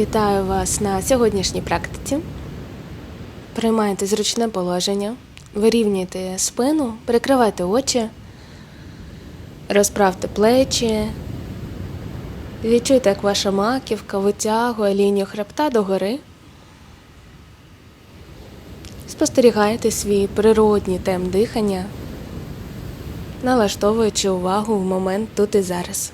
Вітаю вас на сьогоднішній практиці. Приймайте зручне положення, вирівнюйте спину, прикривайте очі, розправте плечі. Відчуйте, як ваша маківка витягує лінію хребта догори. Спостерігайте свій природній темп дихання, налаштовуючи увагу в момент тут і зараз.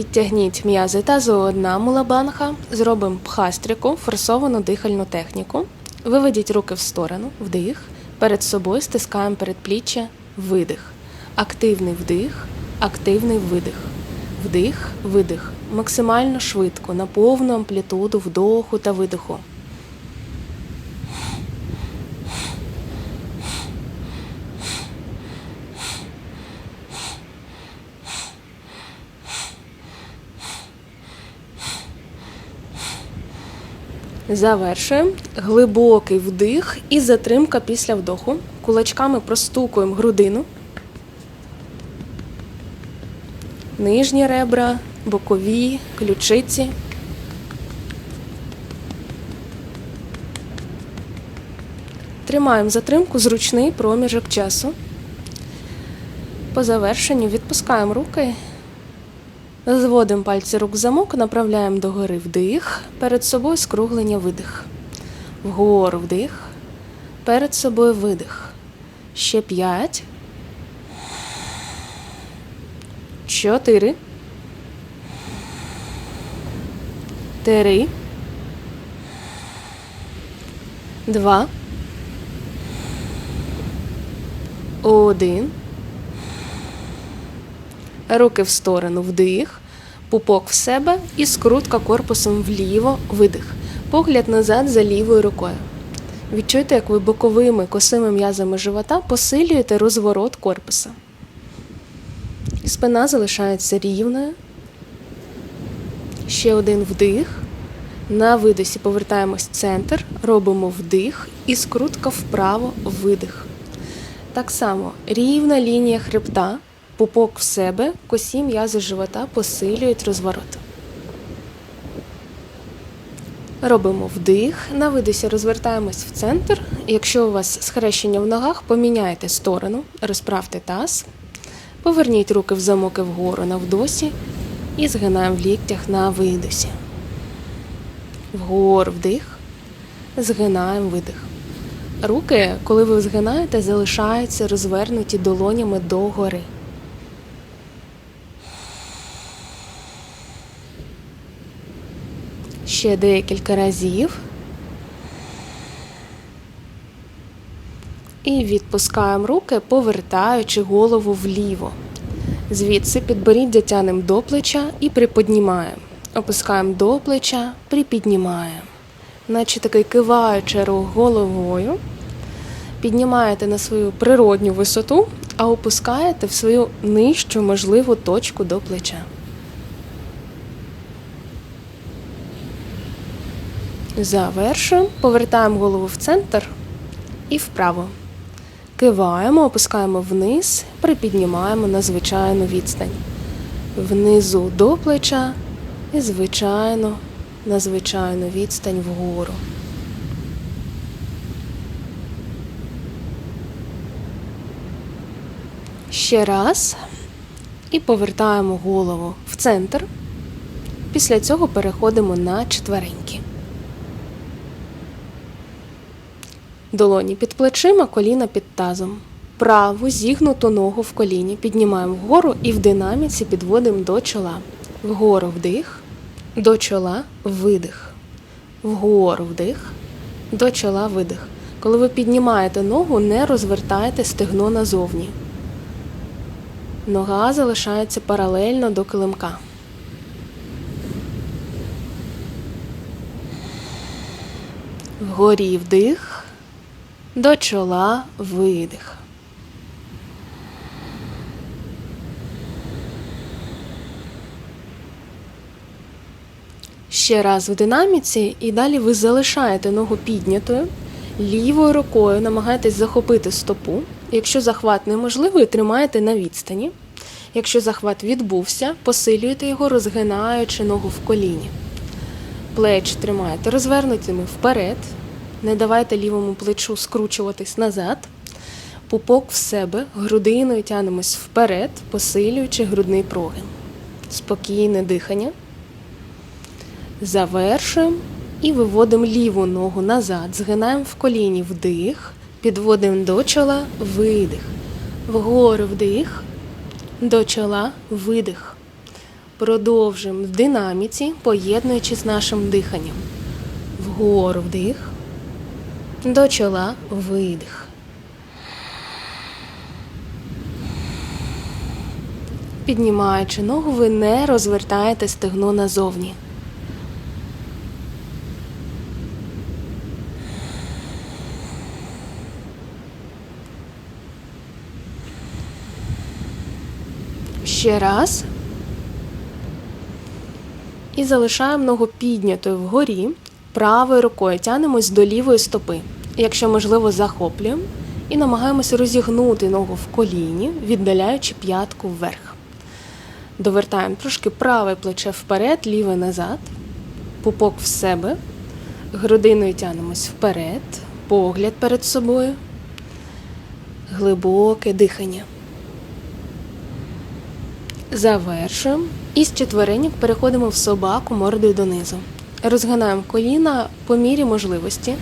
Підтягніть м'язи тазу одна мулабанха, зробимо пхастрику, форсовану дихальну техніку. Виведіть руки в сторону, вдих. Перед собою стискаємо передпліччя, видих. Активний вдих, активний видих. Вдих, видих. Максимально швидко, на повну амплітуду вдоху та видиху. Завершуємо. Глибокий вдих і затримка після вдоху. Кулачками простукуємо грудину. Нижні ребра, бокові, ключиці. Тримаємо затримку зручний проміжок часу. По завершенню відпускаємо руки. Зводимо пальці рук в замок, направляємо догори вдих, перед собою скруглення видих. Вгору вдих, перед собою видих. Ще п'ять. Чотири. Три. Два. Один. Руки в сторону вдих, пупок в себе і скрутка корпусом вліво видих. Погляд назад за лівою рукою. Відчуйте, як ви боковими косими м'язами живота посилюєте розворот корпуса. Спина залишається рівною. Ще один вдих. На видосі повертаємось в центр, робимо вдих і скрутка вправо видих. Так само рівна лінія хребта, пупок в себе, косі м'язи живота посилюють розворот. Робимо вдих, на видосі розвертаємось в центр. Якщо у вас схрещення в ногах, поміняйте сторону, розправте таз, поверніть руки в замок і вгору на вдосі і згинаємо в ліктях на видосі. Вгору вдих, згинаємо видих. Руки, коли ви згинаєте, залишаються розвернуті долонями догори. Ще декілька разів. І відпускаємо руки, повертаючи голову вліво. Звідси підборіддя тянемо до плеча і приподнімаємо. Опускаємо до плеча, припіднімаємо. Наче такий киваючи рух головою. Піднімаєте на свою природню висоту, а опускаєте в свою нижчу можливу точку до плеча. Завершуємо, повертаємо голову в центр і вправо. Киваємо, опускаємо вниз, припіднімаємо на звичайну відстань. Внизу до плеча і звичайно на звичайну відстань вгору. Ще раз. І повертаємо голову в центр. Після цього переходимо на четвереньки. Долоні під плечима, коліна під тазом. Праву зігнуту ногу в коліні піднімаємо вгору і в динаміці підводимо до чола. Вгору вдих, до чола видих. Вгору вдих, до чола видих. Коли ви піднімаєте ногу, не розвертайте стегно назовні. Нога залишається паралельно до килимка. Вгорі вдих, до чола видих. Ще раз в динаміці, і далі ви залишаєте ногу піднятою, лівою рукою намагаєтесь захопити стопу, Якщо захват неможливий, тримаєте на відстані. Якщо захват відбувся, посилюєте його, розгинаючи ногу в коліні. Плечі тримаєте розвернутими вперед. Не давайте лівому плечу скручуватись назад. Пупок в себе, грудиною тянемось вперед, посилюючи грудний прогин. Спокійне дихання. Завершуємо і виводимо ліву ногу назад. Згинаємо в коліні вдих, підводимо до чола, видих. Вгору вдих, до чола, видих. Продовжуємо в динаміці, поєднуючи з нашим диханням. Вгору вдих, до чола, видих. Піднімаючи ногу, ви не розвертаєте стегно назовні. Ще раз. І залишаємо ногу піднятою вгорі. Правою рукою тянемось до лівої стопи. Якщо можливо, захоплюємо і намагаємося розігнути ногу в коліні, віддаляючи п'ятку вверх. Довертаємо трошки праве плече вперед, ліве назад, пупок в себе, грудиною тянемось вперед, погляд перед собою, глибоке дихання. Завершуємо. І з четвереньок переходимо в собаку мордою донизу. Розгинаємо коліна по мірі можливості.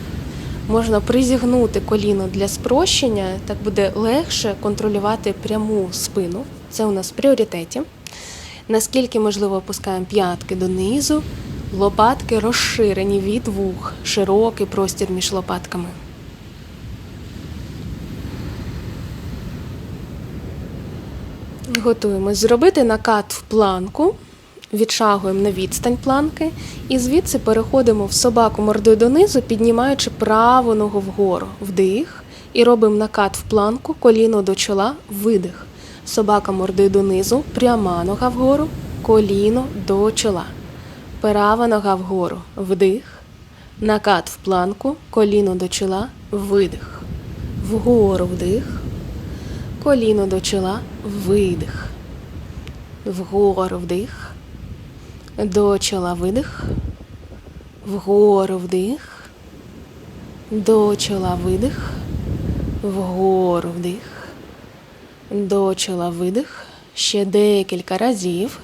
Можна призігнути коліно для спрощення, так буде легше контролювати пряму спину. Це у нас в пріоритеті. Наскільки можливо опускаємо п'ятки донизу, лопатки розширені від вух, широкий простір між лопатками. Готуємось зробити накат в планку, відшагуємо на відстань планки і звідси переходимо в собаку мордою донизу, піднімаючи праву ногу вгору, вдих, і робимо накат в планку, коліно до чола, видих. Собака мордою донизу, пряма нога вгору, коліно до чола. Права нога вгору, вдих, накат в планку, коліно до чола, видих. Вгору вдих коліно до чола, видих. Вгору вдих. До чола видих. Вгору вдих. До чола видих. Вгору вдих. До чола видих. Ще декілька разів.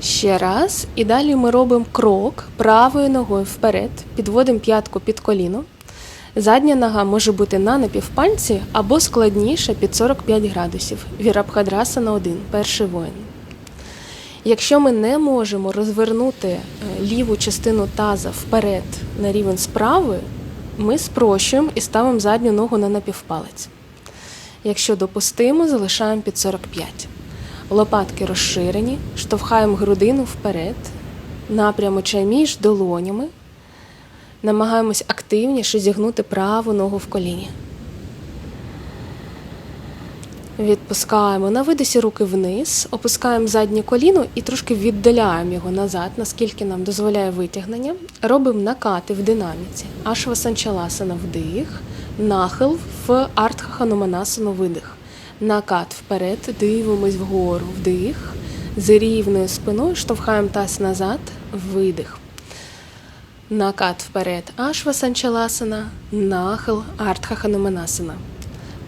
Ще раз. І далі ми робимо крок правою ногою вперед. Підводимо п'ятку під коліно. Задня нога може бути на напівпальці або складніше під 45 градусів. Вірабхадрасана 1, перший воїн. Якщо ми не можемо розвернути е, ліву частину таза вперед на рівень справи, ми спрощуємо і ставимо задню ногу на напівпалець. Якщо допустимо, залишаємо під 45. Лопатки розширені, штовхаємо грудину вперед, напрям очей між долонями. Намагаємось активніше зігнути праву ногу в коліні. Відпускаємо на видисі руки вниз, опускаємо заднє коліно і трошки віддаляємо його назад, наскільки нам дозволяє витягнення. Робимо накати в динаміці. Ашвасанчаласана вдих, нахил в артхахануманасану видих. Накат вперед, дивимось вгору, вдих. З рівною спиною штовхаємо таз назад, видих. Накат вперед Ашвасанчаласана, нахил Артхахануманасана.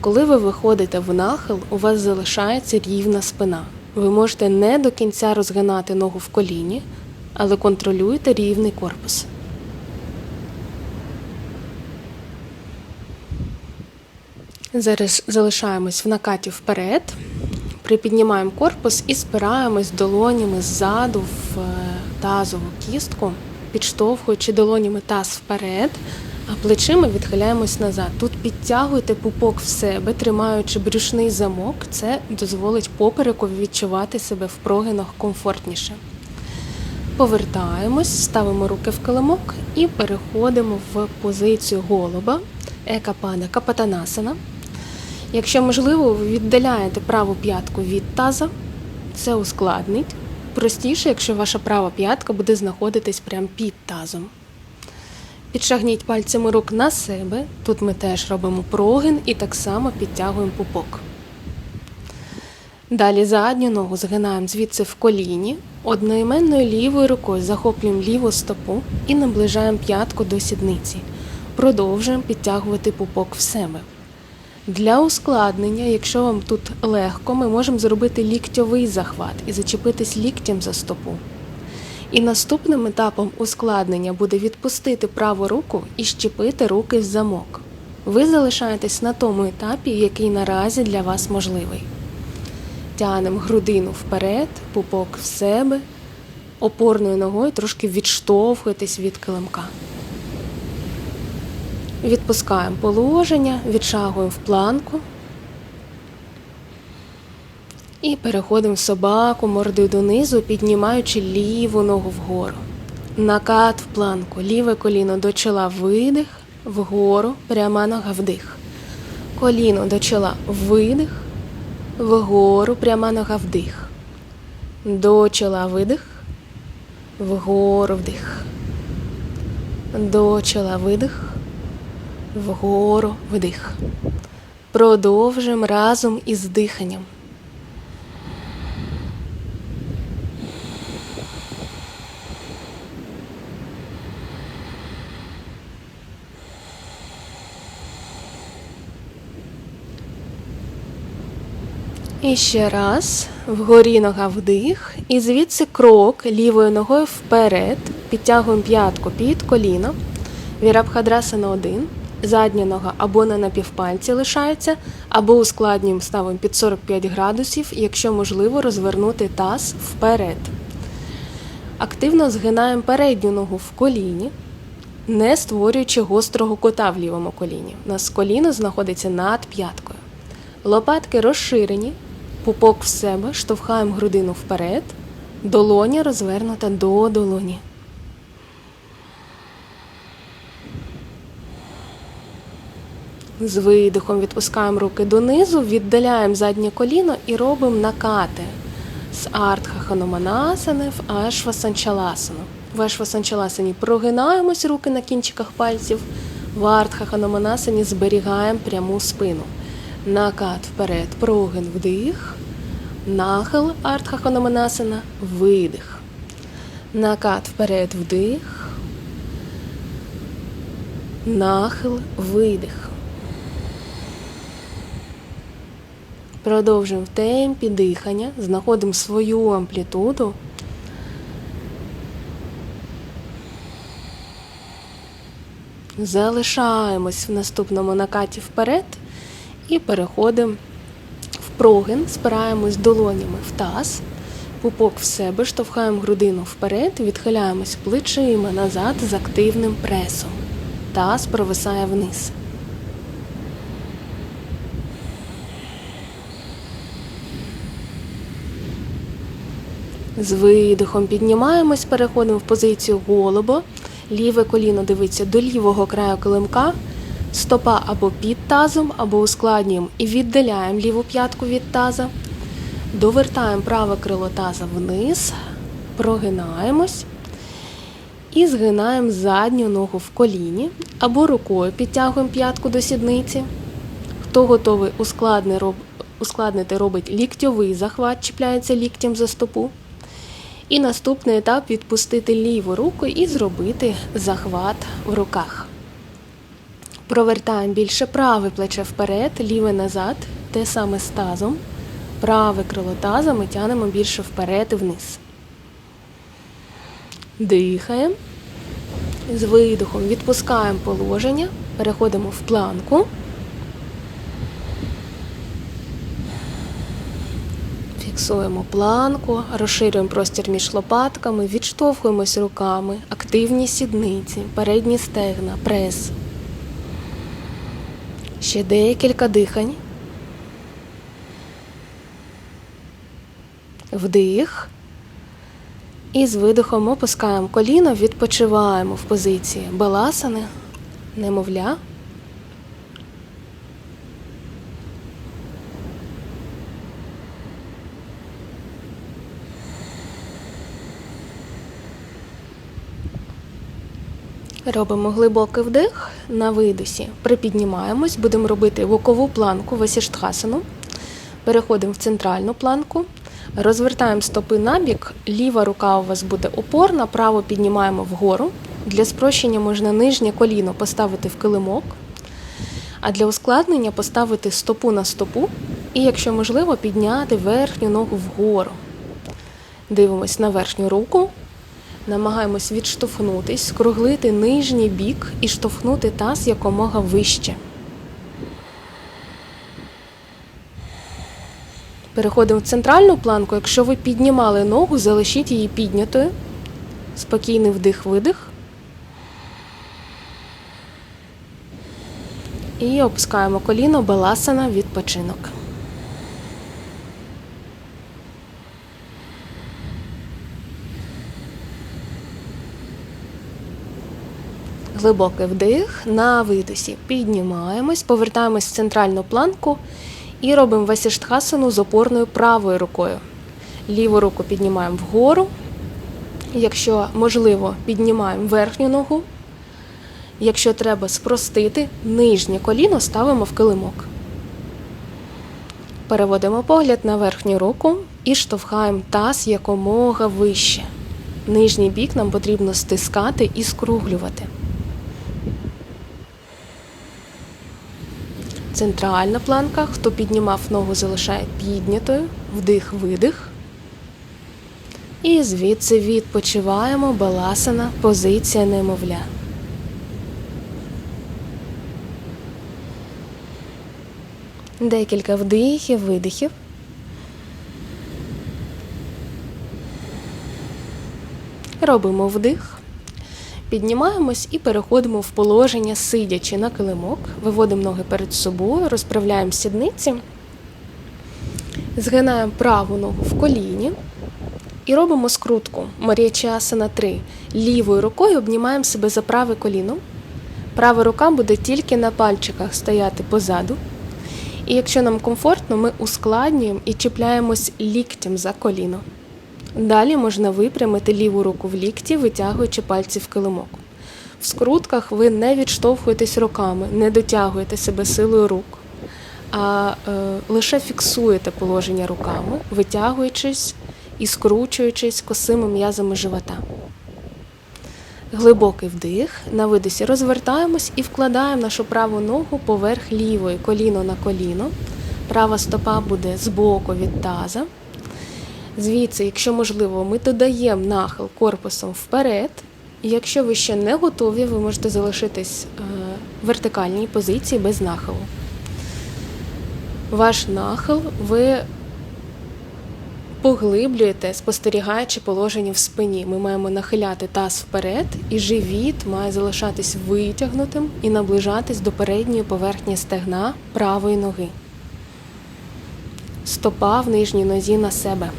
Коли ви виходите в нахил, у вас залишається рівна спина. Ви можете не до кінця розгинати ногу в коліні, але контролюєте рівний корпус. Зараз залишаємось в накаті вперед, припіднімаємо корпус і спираємось долонями ззаду в е, тазову кістку підштовхуючи долонями таз вперед, а плечима відхиляємось назад. Тут підтягуйте пупок в себе, тримаючи брюшний замок, це дозволить попереку відчувати себе в прогинах комфортніше. Повертаємось, ставимо руки в килимок і переходимо в позицію голуба, екапана капатанасана. Якщо можливо, ви віддаляєте праву п'ятку від таза, це Підшагніть пальцями рук на себе. Тут ми теж робимо прогин і так само підтягуємо пупок. Далі задню ногу згинаємо звідси в коліні. Одноіменною лівою рукою захоплюємо ліву стопу і наближаємо п'ятку до сідниці. Продовжуємо підтягувати пупок в себе. Для ускладнення, якщо вам тут легко, ми можемо зробити ліктьовий захват і зачепитись ліктем за стопу. І наступним етапом ускладнення буде відпустити праву руку і щепити руки в замок. Ви залишаєтесь на тому етапі, який наразі для вас можливий. Тянемо грудину вперед, пупок в себе, опорною ногою трошки відштовхуєтесь від килимка. Відпускаємо положення, відшагуємо в планку. І переходимо в собаку мордою донизу, піднімаючи ліву ногу вгору. Накат в планку. Ліве коліно до чола видих, вгору, пряма нога вдих. Коліно до чола видих, вгору, пряма нога вдих. До чола видих, вгору вдих. До чола видих, вгору вдих. Продовжуємо разом із диханням. І ще раз. Вгорі нога вдих. І звідси крок лівою ногою вперед. Підтягуємо п'ятку під коліно. Вірабхадрасана 1. Задня нога або на напівпальці лишається, або ускладнюємо ставимо під 45 градусів, якщо можливо розвернути таз вперед. Активно згинаємо передню ногу в коліні, не створюючи гострого кота в лівому коліні. У нас коліно знаходиться над п'яткою. Лопатки розширені, пупок в себе, штовхаємо грудину вперед, долоня розвернута до долоні. З видихом відпускаємо руки донизу, віддаляємо заднє коліно і робимо накати з артха хануманасани в ашвасанчаласану. В ашвасанчаласані прогинаємось руки на кінчиках пальців, в артха хануманасані зберігаємо пряму спину. Накат вперед, прогин вдих, нахил артха хануманасана, видих. Накат вперед, вдих, нахил, видих. Продовжуємо в темпі дихання, знаходимо свою амплітуду. Залишаємось в наступному накаті вперед і переходимо в прогин, спираємось долонями в таз, пупок в себе, штовхаємо грудину вперед, відхиляємось плечима назад з активним пресом. Таз провисає вниз. З видихом піднімаємось, переходимо в позицію голуба. Ліве коліно дивиться до лівого краю килимка, стопа або під тазом, або ускладнюємо і віддаляємо ліву п'ятку від таза. Довертаємо праве крило таза вниз, прогинаємось і згинаємо задню ногу в коліні або рукою підтягуємо п'ятку до сідниці. Хто готовий ускладнити, робить ліктьовий захват, чіпляється ліктем за стопу. І наступний етап відпустити ліву руку і зробити захват в руках. Провертаємо більше праве плече вперед, ліве назад, те саме з тазом. Праве крило таза ми тянемо більше вперед і вниз. Дихаємо. З видихом відпускаємо положення, переходимо в планку. Фіксуємо планку, розширюємо простір між лопатками, відштовхуємось руками, активні сідниці, передні стегна, прес. Ще декілька дихань. Вдих. І з видихом опускаємо коліно, відпочиваємо в позиції баласани, немовля. Робимо глибокий вдих на видосі. Припіднімаємось, будемо робити бокову планку васіштхасану. Переходимо в центральну планку. Розвертаємо стопи набік, ліва рука у вас буде опорна, право піднімаємо вгору. Для спрощення можна нижнє коліно поставити в килимок, а для ускладнення поставити стопу на стопу і, якщо можливо, підняти верхню ногу вгору. Дивимось на верхню руку, намагаємось відштовхнутись, скруглити нижній бік і штовхнути таз якомога вище. Переходимо в центральну планку. Якщо ви піднімали ногу, залишіть її піднятою. Спокійний вдих-видих. І опускаємо коліно баласана відпочинок. Глибокий вдих на видосі. Піднімаємось, повертаємось в центральну планку і робимо васіштхасану з опорною правою рукою. Ліву руку піднімаємо вгору. Якщо можливо, піднімаємо верхню ногу. Якщо треба спростити, нижнє коліно ставимо в килимок. Переводимо погляд на верхню руку і штовхаємо таз якомога вище. Нижній бік нам потрібно стискати і скруглювати. Центральна планка. Хто піднімав ногу, залишає піднятою. Вдих-видих. І звідси відпочиваємо баласана, позиція немовля. Декілька вдихів, видихів. Робимо вдих. Піднімаємось і переходимо в положення, сидячи на килимок, виводимо ноги перед собою, розправляємо сідниці, згинаємо праву ногу в коліні і робимо скрутку. Марія Часана 3. Лівою рукою обнімаємо себе за праве коліно. Права рука буде тільки на пальчиках стояти позаду. І якщо нам комфортно, ми ускладнюємо і чіпляємось ліктем за коліно. Далі можна випрямити ліву руку в лікті, витягуючи пальці в килимок. В скрутках ви не відштовхуєтесь руками, не дотягуєте себе силою рук, а е, лише фіксуєте положення руками, витягуючись і скручуючись косими м'язами живота. Глибокий вдих. На видосі розвертаємось і вкладаємо нашу праву ногу поверх лівої, коліно на коліно. Права стопа буде збоку від таза. Звідси, якщо можливо, ми додаємо нахил корпусом вперед. І якщо ви ще не готові, ви можете залишитись е, в вертикальній позиції без нахилу. Ваш нахил ви поглиблюєте, спостерігаючи положення в спині. Ми маємо нахиляти таз вперед, і живіт має залишатись витягнутим і наближатись до передньої поверхні стегна правої ноги. Стопа в нижній нозі на себе.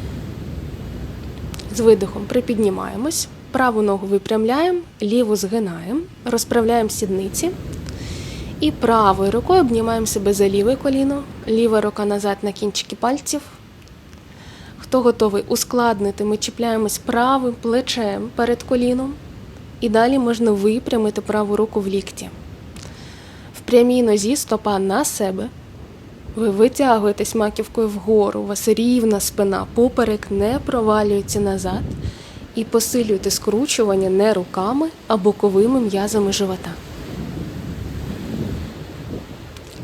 З видихом припіднімаємось, праву ногу випрямляємо, ліву згинаємо, розправляємо сідниці. І правою рукою обнімаємо себе за ліве коліно, ліва рука назад на кінчики пальців. Хто готовий ускладнити, ми чіпляємось правим плечем перед коліном. І далі можна випрямити праву руку в лікті. В прямій нозі стопа на себе. Ви витягуєтесь маківкою вгору, у вас рівна спина, поперек не провалюється назад і посилюєте скручування не руками, а боковими м'язами живота.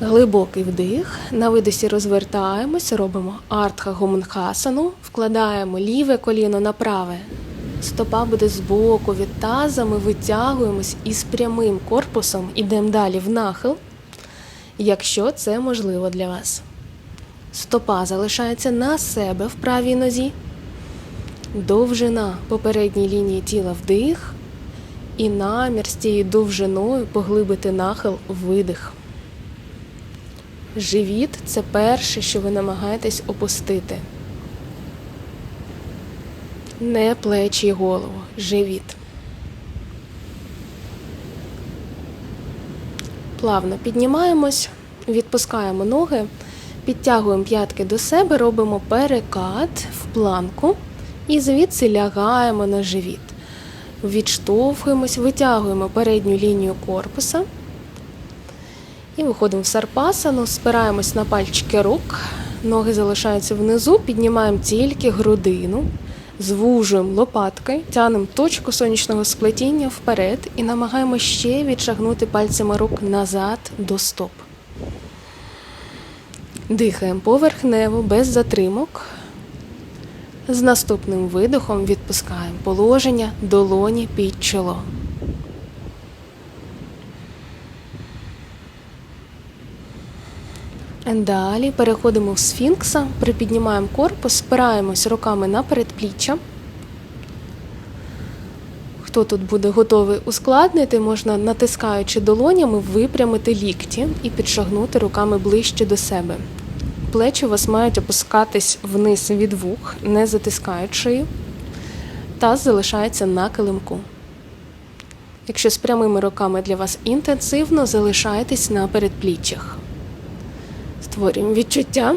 Глибокий вдих. На видосі розвертаємося, робимо артха гомунхасану, вкладаємо ліве коліно на праве. Стопа буде збоку від таза, ми витягуємось і з прямим корпусом йдемо далі в нахил якщо це можливо для вас. Стопа залишається на себе в правій нозі, довжина попередньої лінії тіла вдих, і намір з цією довжиною поглибити нахил видих. Живіт це перше, що ви намагаєтесь опустити. Не плечі й голову, живіт. Плавно піднімаємось, відпускаємо ноги, підтягуємо п'ятки до себе, робимо перекат в планку і звідси лягаємо на живіт. відштовхуємось, витягуємо передню лінію корпуса. І виходимо в сарпасану, спираємось на пальчики рук, ноги залишаються внизу, піднімаємо тільки грудину, звужуємо лопатки, тянемо точку сонячного сплетіння вперед і намагаємося ще відшагнути пальцями рук назад до стоп. Дихаємо поверхнево, без затримок. З наступним видихом відпускаємо положення долоні під чоло. Далі переходимо в сфінкса, припіднімаємо корпус, спираємось руками на передпліччя. Хто тут буде готовий ускладнити, можна натискаючи долонями випрямити лікті і підшагнути руками ближче до себе. Плечі у вас мають опускатись вниз від вух, не затискаючи. Таз залишається на килимку. Якщо з прямими руками для вас інтенсивно, залишайтесь на передпліччях. Створюємо відчуття,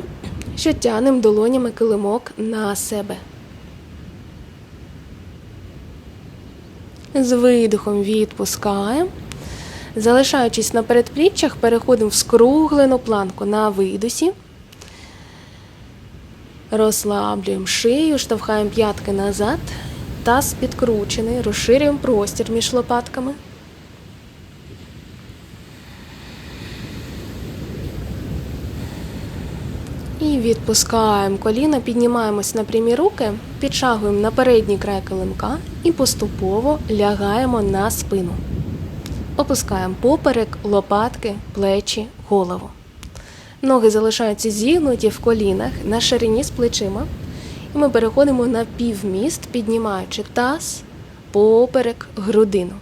що тянемо долонями килимок на себе. З видихом відпускаємо. Залишаючись на передпліччях, переходимо в скруглену планку на видосі. Розслаблюємо шию, штовхаємо п'ятки назад. Таз підкручений, розширюємо простір між лопатками. Відпускаємо коліна, піднімаємось на прямі руки, підшагуємо на передній край килимка і поступово лягаємо на спину. Опускаємо поперек, лопатки, плечі, голову. Ноги залишаються зігнуті в колінах на ширині з плечима. І ми переходимо на півміст, піднімаючи таз, поперек, грудину.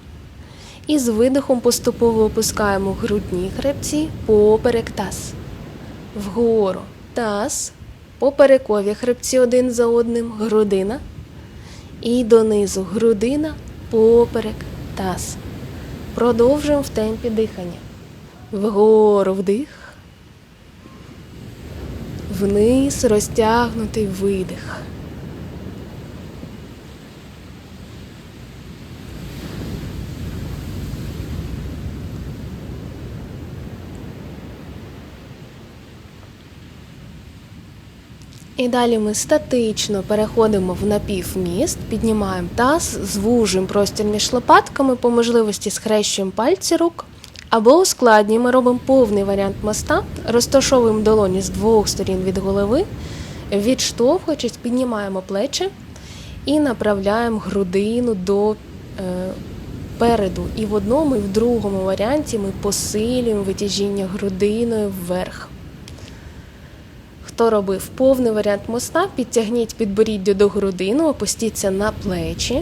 І з видихом поступово опускаємо грудні хребці, поперек таз. Вгору таз, поперекові хребці один за одним, грудина. І донизу грудина, поперек, таз. Продовжуємо в темпі дихання. Вгору вдих. Вниз розтягнутий видих. І далі ми статично переходимо в напівміст, піднімаємо таз, звужуємо простір між лопатками, по можливості схрещуємо пальці рук. Або ускладнюємо, робимо повний варіант моста, розташовуємо долоні з двох сторін від голови, відштовхуючись, піднімаємо плечі і направляємо грудину до е, переду. І в одному, і в другому варіанті ми посилюємо витяжіння грудиною вверх. Хто робив повний варіант моста, підтягніть підборіддя до грудини, опустіться на плечі.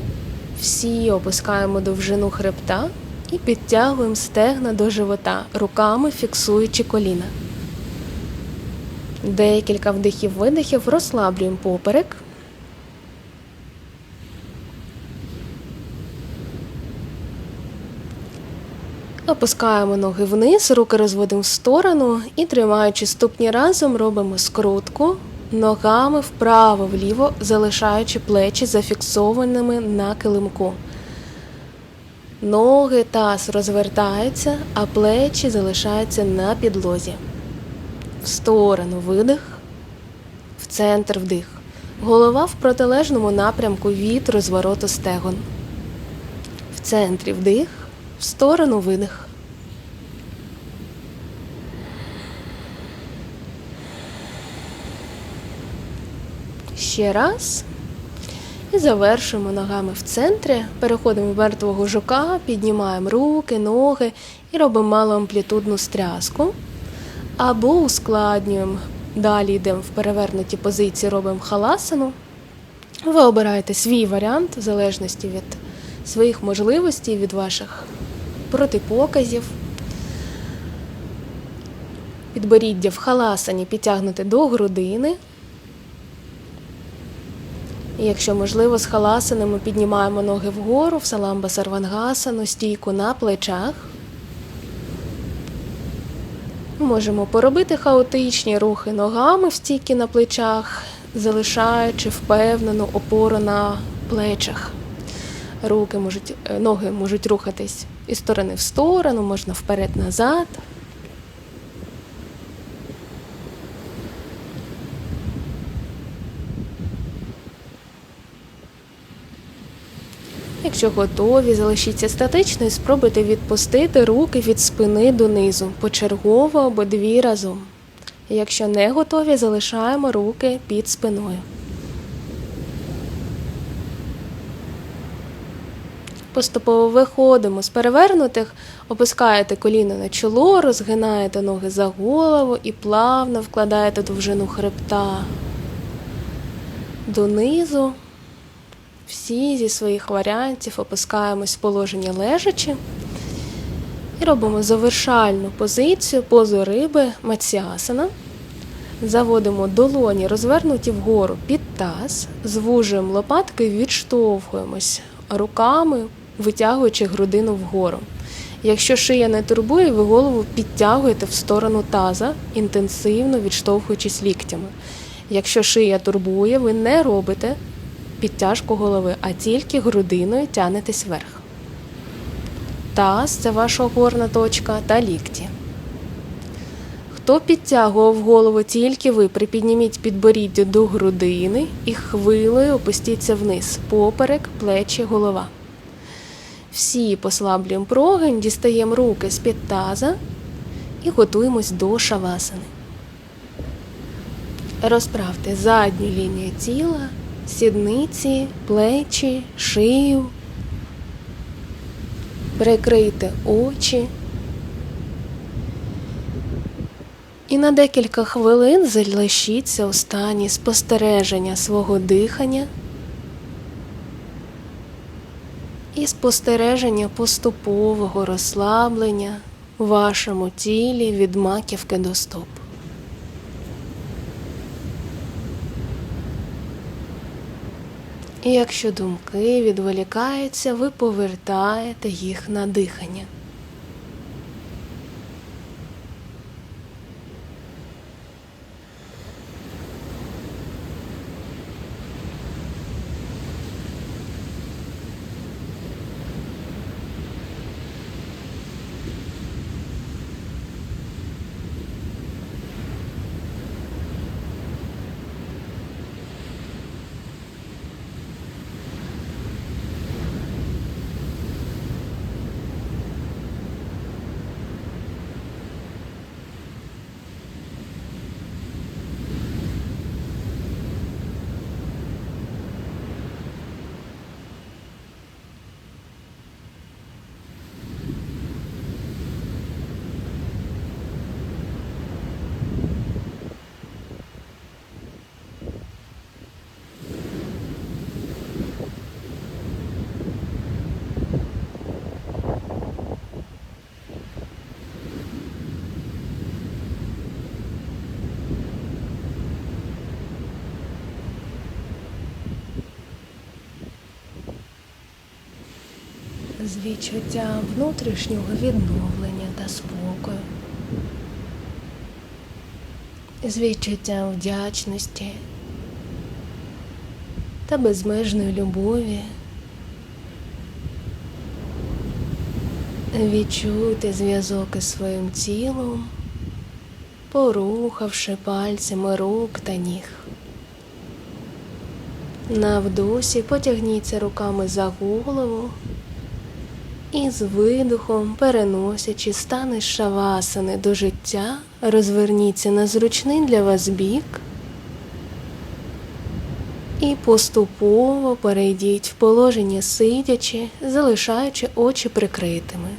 Всі опускаємо довжину хребта і підтягуємо стегна до живота, руками фіксуючи коліна. Декілька вдихів-видихів розслаблюємо поперек. Опускаємо ноги вниз, руки розводимо в сторону і, тримаючи ступні разом, робимо скрутку ногами вправо-вліво, залишаючи плечі зафіксованими на килимку. Ноги таз розвертаються, а плечі залишаються на підлозі. В сторону видих, в центр вдих. Голова в протилежному напрямку від розвороту стегон. В центрі вдих, в сторону видих. Ще раз. І завершуємо ногами в центрі. Переходимо в мертвого жука, піднімаємо руки, ноги і робимо малоамплітудну стряску. Або ускладнюємо. Далі йдемо в перевернуті позиції, робимо халасану. Ви обираєте свій варіант в залежності від своїх можливостей, від ваших протипоказів. Підборіддя в халасані підтягнути до грудини. І якщо можливо, з халасани ми піднімаємо ноги вгору в саламба сарвангасану, стійку на плечах. Можемо поробити хаотичні рухи ногами в стійки на плечах, залишаючи впевнену опору на плечах. Руки можуть, е, ноги можуть рухатись із сторони в сторону, можна вперед-назад. Якщо готові, залишіться статично і спробуйте відпустити руки від спини донизу, почергово або дві разом. Якщо не готові, залишаємо руки під спиною. Поступово виходимо з перевернутих, опускаєте коліно на чоло, розгинаєте ноги за голову і плавно вкладаєте довжину хребта донизу. Всі зі своїх варіантів опускаємось в положення лежачи і робимо завершальну позицію позу риби маціасана. Заводимо долоні, розвернуті вгору під таз, звужуємо лопатки, відштовхуємось руками, витягуючи грудину вгору. Якщо шия не турбує, ви голову підтягуєте в сторону таза, інтенсивно відштовхуючись ліктями. Якщо шия турбує, ви не робите підтяжку голови, а тільки грудиною тянетесь вверх. Таз це ваша опорна точка та лікті. Хто підтягував голову тільки ви, припідніміть підборіддя до грудини і хвилею опустіться вниз, поперек, плечі, голова. Всі послаблюємо прогин, дістаємо руки з-під таза і готуємось до шавасани. Розправте задню лінію тіла, сідниці, плечі, шию. Прикрийте очі. І на декілька хвилин залишіться у стані спостереження свого дихання і спостереження поступового розслаблення у вашому тілі від маківки до стоп. І якщо думки відволікаються, ви повертаєте їх на дихання. З відчуттям внутрішнього відновлення та спокою, з відчуттям вдячності та безмежної любові. Відчуйте зв'язок із своїм тілом, порухавши пальцями рук та ніг. На вдосі потягніться руками за голову і з видухом, переносячи стани шавасани до життя, розверніться на зручний для вас бік і поступово перейдіть в положення сидячи, залишаючи очі прикритими.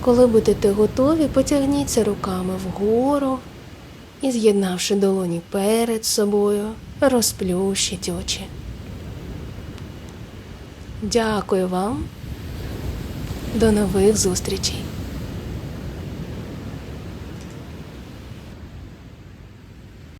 Коли будете готові, потягніться руками вгору і, з'єднавши долоні перед собою, розплющіть очі. Дякую вам. До нових зустрічей!